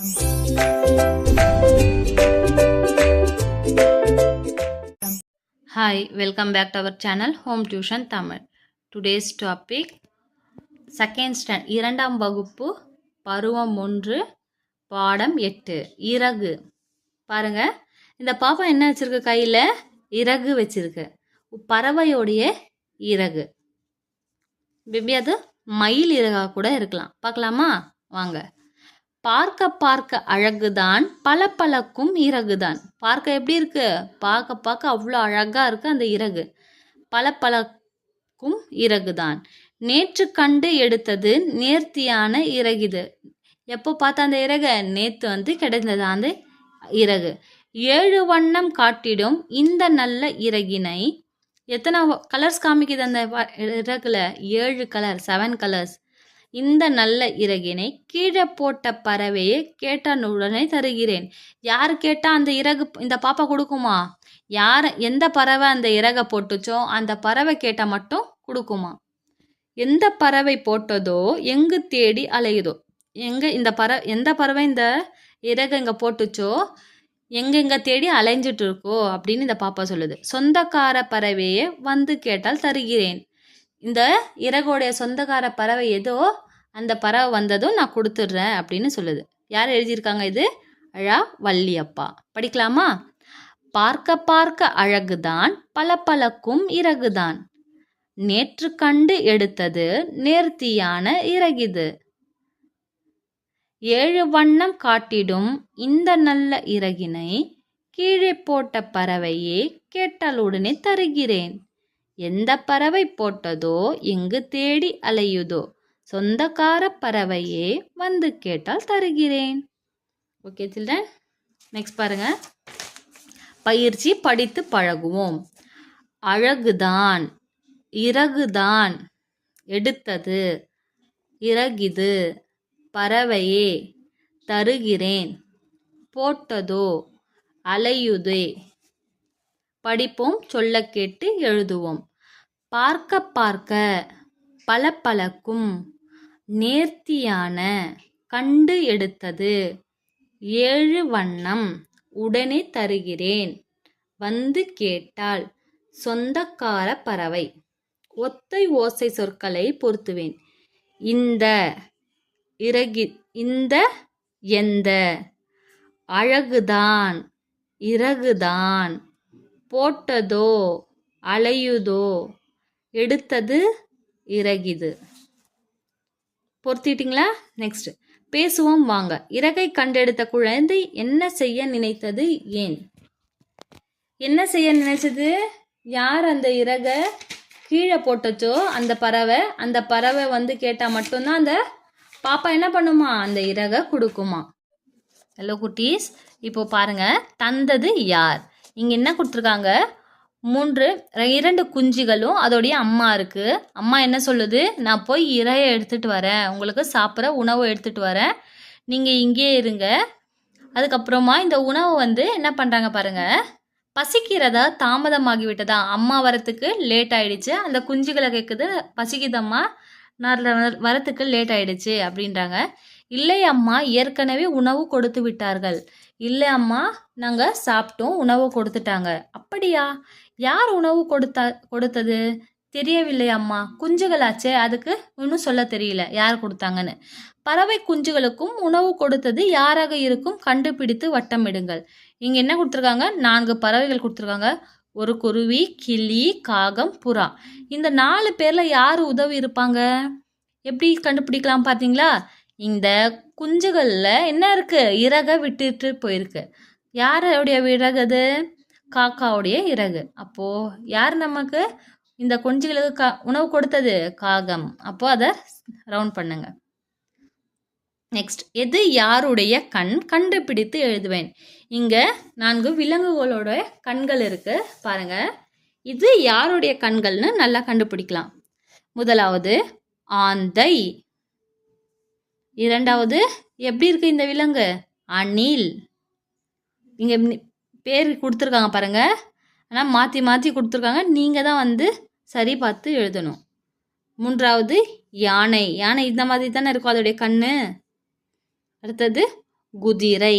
Hi, welcome back to our channel Home Tuition Tamil. Today's topic second standard இரண்டாம் வகுப்பு பருவம் ஒன்று பாடம் எட்டு இறகு. பாருங்க இந்த பாப்பா என்ன வச்சிருக்கு கையில்? இறகு வச்சிருக்கு. பறவையோடைய இறகு. பேபி அது மயில் இறகா கூட இருக்கலாம். பார்க்கலாமா? வாங்க. பார்க்க பார்க்க அழகுதான் பல பழக்கும் இறகுதான். பார்க்க எப்படி இருக்கு? பார்க்க பார்க்க அவ்வளோ அழகா இருக்கு அந்த இறகு. பல பழக்கும் இறகுதான். நேற்று கண்டு எடுத்தது நேர்த்தியான இறகுது எப்போ பார்த்தா அந்த இறகு? நேற்று வந்து கிடைந்தது அந்த இறகு. ஏழு வண்ணம் காட்டிடும் இந்த நல்ல இறகினை. எத்தனை கலர்ஸ் காமிக்குது அந்த வ- இறகுல? ஏழு கலர் செவன் கலர்ஸ் இந்த நல்ல இறகினை கீழே போட்ட பறவையை கேட்டான் உடனே தருகிறேன். யார் கேட்டால் அந்த இறகு இந்த பாப்பா கொடுக்குமா? யார் எந்த பறவை அந்த இறகை போட்டுச்சோ அந்த பறவை கேட்டால் மட்டும் கொடுக்குமா? எந்த பறவை போட்டதோ எங்கு தேடி அலையுதோ? எங்கே இந்த பற எந்த பறவை இந்த இறகு இங்கே போட்டுச்சோ? எங்கெங்க தேடி அலைஞ்சிட்டு இருக்கோ அப்படின்னு இந்த பாப்பா சொல்லுது. சொந்தக்கார பறவையே வந்து கேட்டால் தருகிறேன். இந்த இறகோடைய சொந்தக்கார பறவை ஏதோ அந்த பறவை வந்ததும் நான் கொடுத்துட்றேன் அப்படின்னு சொல்லுது. யார் எழுதியிருக்காங்க இது? அழா வள்ளியப்பா. படிக்கலாமா? பார்க்க பார்க்க அழகுதான் பளபளக்கும் இறகுதான். நேற்று கண்டு எடுத்தது நேர்த்தியான இறகிது. ஏழு வண்ணம் காட்டிடும் இந்த நல்ல இறகினை கீழே போட்ட பறவையே கேட்டாலுடனே தருகிறேன். எந்த பறவை போட்டதோ எங்கு தேடி அலையுதோ. சொந்தக்கார பறவையே வந்து கேட்டால் தருகிறேன். ஓகே சில்ட்ரன் நெக்ஸ்ட் பாருங்க. பயிற்சி படித்து பழகுவோம். அழகுதான். இறகுதான். எடுத்தது. இறகிது. பறவையே தருகிறேன். போட்டதோ அலையுதே. படிப்போம் சொல்ல கேட்டு எழுதுவோம். பார்க்க பார்க்க பளபளக்கும். நேர்த்தியான கண்டு எடுத்தது. ஏழு வண்ணம் உடனே தருகிறேன். வந்து கேட்டால் சொந்தக்கார பறவை ஒத்தை ஓசை சொற்களை பொருத்துவேன். இந்த இறகி இந்த எந்த? அழகுதான் இறகுதான் போட்டதோ அலையுதோ எடுத்தது இறகிது. பொருத்திட்டீங்களா? நெக்ஸ்ட் பேசுவோம் வாங்க. இறகை கண்டெடுத்த குழந்தை என்ன செய்ய நினைத்தது ஏன்? என்ன செய்ய நினைச்சது? யார் அந்த இறகை? கீழே போட்டுச்சோ? அந்த பறவை? அந்த பறவை வந்து கேட்டால் மட்டும்தான் அந்த பாப்பா என்ன பண்ணுமா? அந்த இறகை கொடுக்குமா? ஹலோ குட்டீஸ். இப்போ பாருங்க. தந்தது யார்? இங்கே என்ன கொடுத்துருக்காங்க? மூன்று இரண்டு குஞ்சுகளும் அதோடைய அம்மா இருக்கு. அம்மா என்ன சொல்லுது? நான் போய் இறையை எடுத்துட்டு வரேன். உங்களுக்கு சாப்பிட்ற உணவு எடுத்துட்டு வரேன். நீங்கள் இங்கேயே இருங்க. அதுக்கப்புறமா இந்த உணவு வந்து என்ன பண்ணுறாங்க பாருங்க? பசிக்கிறதா தாமதமாகி விட்டதா? அம்மா வரத்துக்கு லேட் ஆயிடுச்சு. அந்த குஞ்சுகளை கேட்குது பசிக்குதம்மா. நான் வர- வரத்துக்கு லேட் ஆயிடுச்சு அப்படின்றாங்க. இல்லை அம்மா ஏற்கனவே உணவு கொடுத்து விட்டார்கள். இல்லை அம்மா நாங்கள் சாப்பிட்டோம் உணவு கொடுத்துட்டாங்க. அப்படியா? யார் உணவு கொடுத்தா கொடுத்தது? தெரியவில்லை அம்மா. குஞ்சுகளாச்சே அதுக்கு இன்னும் சொல்ல தெரியல யார் கொடுத்தாங்கன்னு. பறவை குஞ்சுகளுக்கும் உணவு கொடுத்தது யாராக இருக்கும் கண்டுபிடித்து வட்டமிடுங்கள் இங்கே என்ன கொடுத்துருக்காங்க? நான்கு பறவைகள் கொடுத்துருக்காங்க. ஒரு குருவி கிளி காகம் புறா. இந்த நாலு பேரில் யார் உதவி இருப்பாங்க? எப்படி கண்டுபிடிக்கலாம் பார்த்தீங்களா? இந்த குஞ்சுகளில் என்ன இருக்கு? இறகை விட்டுட்டு போயிருக்கு. யாருடைய விறகு அது? காக்காவுடைய இறகு. அப்போ யார் நமக்கு இந்த குஞ்சுகளுக்கு கா உணவு கொடுத்தது? காகம். அப்போ அதை ரவுண்ட் பண்ணுங்க. நெக்ஸ்ட் எது யாருடைய கண்? கண்டுபிடித்து எழுதுவேன். இங்க நான்கு விலங்குகளோட கண்கள் இருக்கு. பாருங்க. இது யாருடைய கண்கள்னு நல்லா கண்டுபிடிக்கலாம். முதலாவது ஆந்தை. இரண்டாவது எப்படி இருக்கு இந்த விலங்கு? அணில். இங்கே பேர் கொடுத்துருக்காங்க பாருங்கள் ஆனால் மாற்றி மாற்றி கொடுத்துருக்காங்க. நீங்கள் தான் வந்து சரி பார்த்து எழுதணும். மூன்றாவது யானை. யானை இந்த மாதிரி தானே இருக்கும் அதோடைய கண் அடுத்தது குதிரை.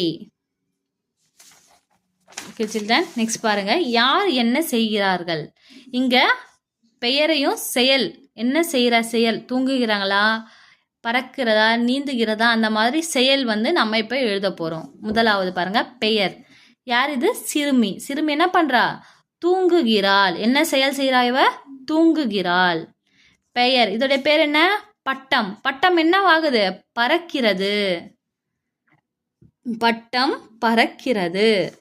ஓகே சில்ட்ரன் நெக்ஸ்ட் பாருங்கள் யார் என்ன செய்கிறார்கள்? இங்கே பெயரையும் செயல். என்ன செய்கிற செயல்? தூங்குகிறாங்களா? பறக்கிறதா? நீந்துகிறதா? அந்த மாதிரி செயல் வந்து நம்ம இப்போ எழுத போகிறோம் முதலாவது பாருங்கள் பெயர். யார் இது சிறுமி. சிறுமி என்ன பண்றா? தூங்குகிறாள். என்ன செயல் செய்கிறா இவ? தூங்குகிறாள். பெயர். இதோடைய பேர் என்ன? பட்டம். பட்டம் என்னவாகுது? பறக்கிறது. பட்டம் பறக்கிறது.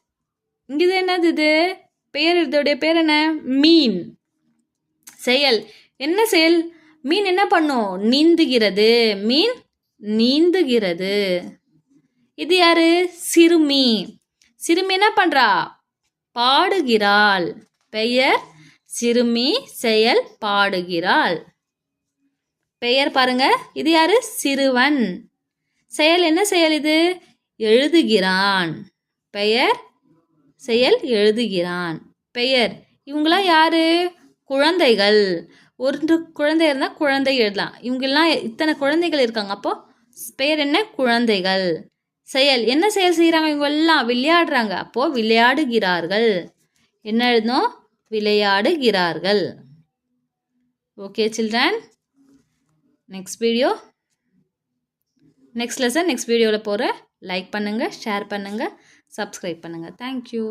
இங்க இது என்னது இது? பெயர் இதோடைய பேர் என்ன? மீன். செயல். என்ன செயல்? மீன் என்ன பண்ணும்? நீந்துகிறது. மீன் நீந்துகிறது. இது யாரு? சிறுமி. சிறுமி என்ன பண்றா? பாடுகிறாள். பெயர் சிறுமி செயல் பாடுகிறாள். பெயர் பாருங்க. இது யாரு? சிறுவன். செயல் என்ன செயல் இது? எழுதுகிறான். பெயர் செயல் எழுதுகிறான். பெயர். இவங்களாம் யாரு? குழந்தைகள். ஒரு குழந்தை இருந்தால் குழந்தை எழுதலாம். இவங்கெல்லாம் இத்தனை குழந்தைகள் இருக்காங்க. அப்போ பெயர் என்ன? குழந்தைகள். செயல். என்ன செயல் செய்கிறாங்க இவங்க எல்லாம் விளையாடுறாங்க. அப்போ விளையாடுகிறார்கள். என்ன எழுதணும் விளையாடுகிறார்கள். Okay children next video next lesson next வீடியோவில் போகிற லைக் பண்ணுங்கள் ஷேர் பண்ணுங்கள் சப்ஸ்கிரைப் பண்ணுங்கள் தேங்க்யூ